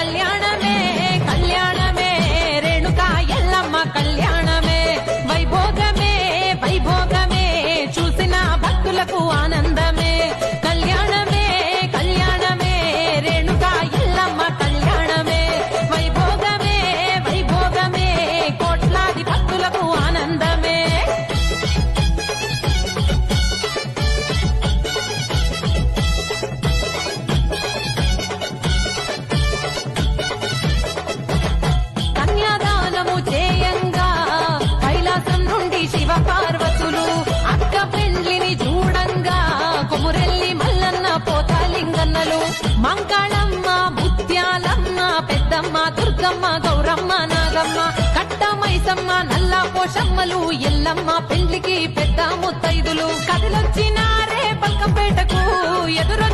கல்யாண మంకాళమ్మ ముత్యాలమ్మ పెద్దమ్మ దుర్గమ్మ గౌరమ్మ నాగమ్మ కట్టమైసమ్మ నల్ల పోషమ్మలు ఎల్లమ్మ పెళ్ళికి పెద్ద ముత్తైదులు. కదిలొచ్చినారే పల్కంపేటకు ఎదురు